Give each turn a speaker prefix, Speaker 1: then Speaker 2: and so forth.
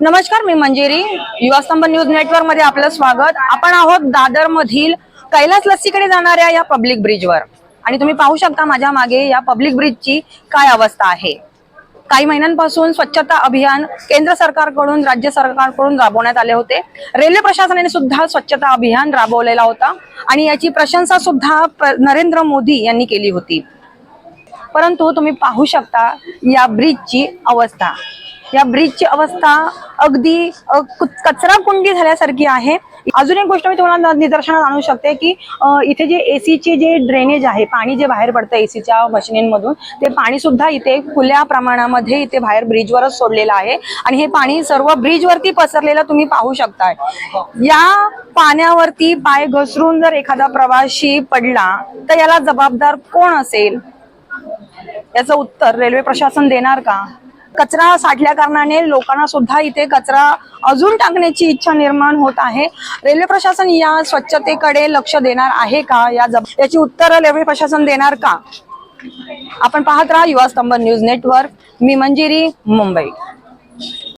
Speaker 1: नमस्कार मी मंजिरी. युवा स्तंभ न्यूज नेटवर्कमध्ये आपलं स्वागत. आपण आहोत दादर मधील कैलास लस्सीकडे जाणाऱ्या या पब्लिक ब्रिजवर. आणि तुम्ही पाहू शकता माझ्या मागे या पब्लिक ब्रिजची काय अवस्था आहे. काही महिन्यांपासून स्वच्छता अभियान केंद्र सरकारकडून राज्य सरकारकडून राबवण्यात आले होते. रेल्वे प्रशासनाने सुद्धा स्वच्छता अभियान राबवलेला होता. आणि याची प्रशंसा सुद्धा नरेंद्र मोदी यांनी केली होती. परंतु तुम्ही पाहू शकता या ब्रिजची अवस्था. या ब्रिजची अवस्था अगदी कचरा कुंडी झाल्यासारखी आहे. अजून एक गोष्ट मी तुम्हाला निदर्शनात आणू शकते की इथे जे एसीचे जे ड्रेनेज आहे पाणी जे बाहेर पडतं एसीच्या मशिनींमधून ते पाणी सुद्धा इथे खुल्या प्रमाणामध्ये इथे बाहेर ब्रिजवरच सोडलेलं आहे. आणि हे पाणी सर्व ब्रिजवरती पसरलेलं तुम्ही पाहू शकताय. या पाण्यावरती पाय घसरून जर एखादा प्रवासी पडला तर याला जबाबदार कोण असेल? याचं उत्तर रेल्वे प्रशासन देणार का? कचरा साठल्या कारणाने लोकांना सुद्धा इथे कचरा अजून टाकण्याची इच्छा निर्माण होत आहे. रेल्वे प्रशासन या स्वच्छतेकडे लक्ष देणार आहे का? या जब याची उत्तरं रेल्वे प्रशासन देणार का? आपण पाहत राहा युवा स्तंभ न्यूज नेटवर्क. मी मंजिरी मुंबई.